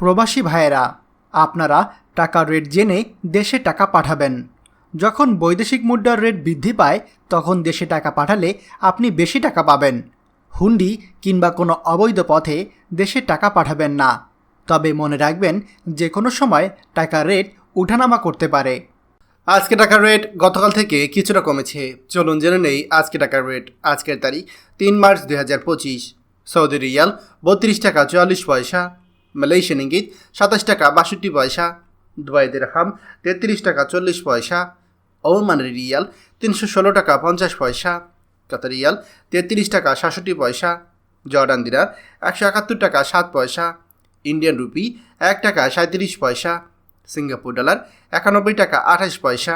প্রবাসী ভাইয়েরা, আপনারা টাকার রেট জেনে দেশে টাকা পাঠাবেন। যখন বৈদেশিক মুদ্রার রেট বৃদ্ধি পায়, তখন দেশে টাকা পাঠালে আপনি বেশি টাকা পাবেন। হুন্ডি কিংবা কোনো অবৈধ পথে দেশে টাকা পাঠাবেন না। তবে মনে রাখবেন যে কোনো সময় টাকার রেট উঠানামা করতে পারে। আজকে টাকার রেট গতকাল থেকে কিছুটা কমেছে। চলুন জেনে নেই আজকে টাকার রেট। আজকের তারিখ তিন মার্চ দুই হাজার পঁচিশ। সৌদি রিয়াল বত্রিশ টাকা চুয়াল্লিশ পয়সা। মালয়েশিয়ান ইঙ্গিত সাতাশ টাকা বাষট্টি পয়সা। দুবাই হাম তেত্রিশ টাকা চল্লিশ পয়সা। ওমানের রিয়াল, তিনশো ষোলো টাকা পঞ্চাশ পয়সা। কাতার রিয়াল, তেত্রিশ টাকা সাতষট্টি পয়সা। জর্ডান দিনার, একশো একাত্তর টাকা সাত পয়সা। ইন্ডিয়ান রুপি, এক টাকা সাঁত্রিশ পয়সা। সিঙ্গাপুর ডলার, একানব্বই টাকা আঠাশ পয়সা।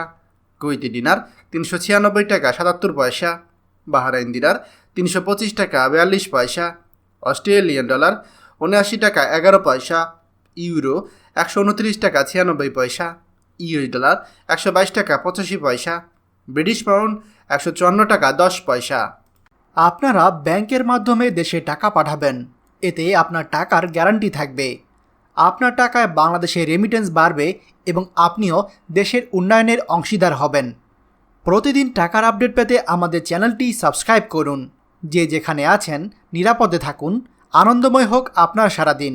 কুয়েতি ডিনার তিনশো ছিয়ানব্বই টাকা সাতাত্তর পয়সা। বাহারাইন দিনার, তিনশো পঁচিশ টাকা বিয়াল্লিশ পয়সা। অস্ট্রেলিয়ান ডলার উনআশি টাকা, এগারো পয়সা, ইউরো, একশো উনত্রিশ টাকা, ছিয়ানব্বই পয়সা, ইউএস ডলার, একশো বাইশ টাকা, পঁচাশি পয়সা, ব্রিটিশ পাউন্ড, একশো চুয়ান্ন টাকা, দশ পয়সা। আপনারা ব্যাংকের মাধ্যমে দেশে টাকা পাঠাবেন। এতে আপনার টাকার গ্যারান্টি থাকবে। আপনার টাকায় বাংলাদেশে রেমিটেন্স বাড়বে এবং আপনিও দেশের উন্নয়নের অংশীদার হবেন। প্রতিদিন টাকার আপডেট পেতে আমাদের চ্যানেলটি সাবস্ক্রাইব করুন। যে যেখানে আছেন, নিরাপদে থাকুন। আনন্দময় হোক আপনার সারাদিন।